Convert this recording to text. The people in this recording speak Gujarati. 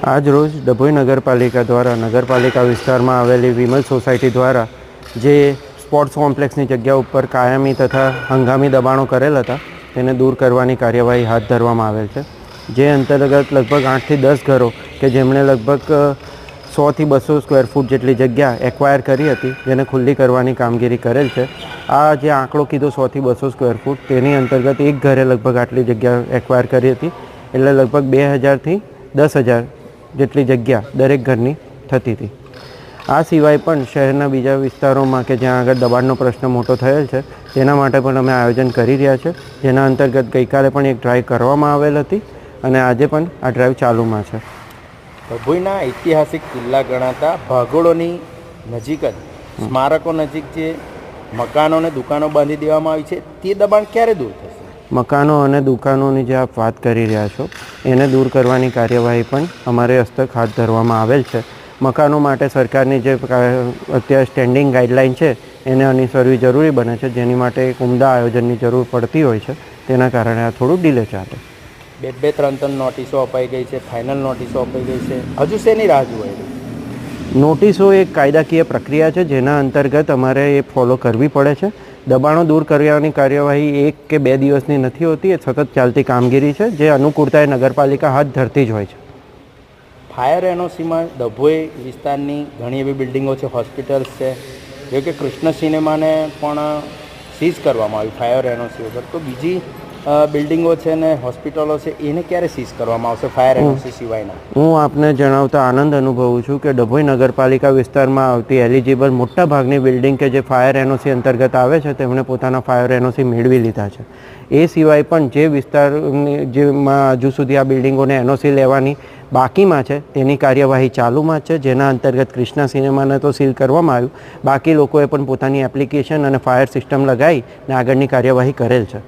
આજ રોજ ડભોઈ નગરપાલિકા દ્વારા, નગરપાલિકા વિસ્તારમાં આવેલી વિમલ સોસાયટી દ્વારા, જે સ્પોર્ટ્સ કોમ્પ્લેક્સની જગ્યા ઉપર કાયમી તથા હંગામી દબાણો કરેલ હતા, તેને દૂર કરવાની કાર્યવાહી હાથ ધરવામાં આવેલ છે. જે અંતર્ગત લગભગ આઠથી દસ ઘરો કે જેમણે લગભગ સોથી બસો સ્ક્વેર ફૂટ જેટલી જગ્યા એક્વાયર કરી હતી, જેને ખુલ્લી કરવાની કામગીરી કરેલ છે. આ જે આંકડો કીધો સોથી બસો સ્ક્વેર ફૂટ, તેની અંતર્ગત એક ઘરે લગભગ આટલી જગ્યા એક્વાયર કરી હતી, એટલે લગભગ બે હજારથી દસ હજાર જેટલી જગ્યા દરેક ઘરની થતી હતી. આ સિવાય પણ શહેરના બીજા વિસ્તારોમાં કે જ્યાં આગળ દબાણનો પ્રશ્ન મોટો થયેલ છે તેના માટે પણ અમે આયોજન કરી રહ્યા છે. જેના અંતર્ગત ગઈકાલે પણ એક ડ્રાઈવ કરવામાં આવેલ હતી અને આજે પણ આ ડ્રાઈવ ચાલુમાં છે. ભભુઈના ઐતિહાસિક કિલ્લા ગણાતા ભાગોળોની નજીક જ સ્મારકો નજીક જે મકાનો અને દુકાનો બાંધી દેવામાં આવી છે તે દબાણ ક્યારે દૂર થશે મકાનો અને દુકાનોની જે આપ વાત કરી રહ્યા છો એને દૂર કરવાની કાર્યવાહી પણ અમારે હસ્તક હાથ ધરવામાં આવેલ છે. મકાનો માટે સરકારની જે અત્યારે સ્ટેન્ડિંગ ગાઈડલાઇન છે એને અનુસરવી જરૂરી બને છે. જેની માટે એક ઉમદા આયોજનની જરૂર પડતી હોય છે. તેના કારણે આ થોડું ડીલે ચાલે. બે બે ત્રણ ત્રણ નોટિસો અપાઈ ગઈ છે. ફાઇનલ નોટિસો અપાઈ ગઈ છે. હજુ શેની રાહ જોવાઈ રહી? નોટિસો એક કાયદાકીય પ્રક્રિયા છે. જેના અંતર્ગત અમારે એ ફોલો કરવી પડે છે. દબાણો દૂર કરવાની કાર્યવાહી એક કે બે દિવસની નથી હોતી, એ સતત ચાલતી કામગીરી છે, જે અનુકૂળતાએ નગરપાલિકા હાથ ધરતી જ હોય છે. ફાયર એનઓસીમાં ડભોઈ વિસ્તારની ઘણી એવી બિલ્ડિંગો છે, હોસ્પિટલ્સ છે જે કે કૃષ્ણ સિનેમાને પણ સીઝ કરવામાં આવી, ફાયર એનઓસી વગર તો બીજી બિલ્ડિંગો છે ને હોસ્પિટલો છે એને ક્યારે સીઝ કરવામાં આવશે? ફાયર એનઓસી સિવાયના. હું આપને જણાવતા આનંદ અનુભવું છું કે ડભોઈ નગરપાલિકા વિસ્તારમાં આવતી એલિજિબલ મોટા ભાગની બિલ્ડિંગ કે જે ફાયર એનઓસી અંતર્ગત આવે છે તેમણે પોતાના ફાયર એનઓસી મેળવી લીધા છે. એ સિવાય પણ જે વિસ્તારની જેમાં હજુ સુધી આ બિલ્ડિંગોને એનઓસી લેવાની બાકીમાં છે તેની કાર્યવાહી ચાલુમાં છે જેના અંતર્ગત ક્રિષ્ના સિનેમાને તો સીલ કરવામાં આવ્યું. બાકી લોકોએ પણ પોતાની એપ્લિકેશન અને ફાયર સિસ્ટમ લગાવીને આગળની કાર્યવાહી કરેલ છે.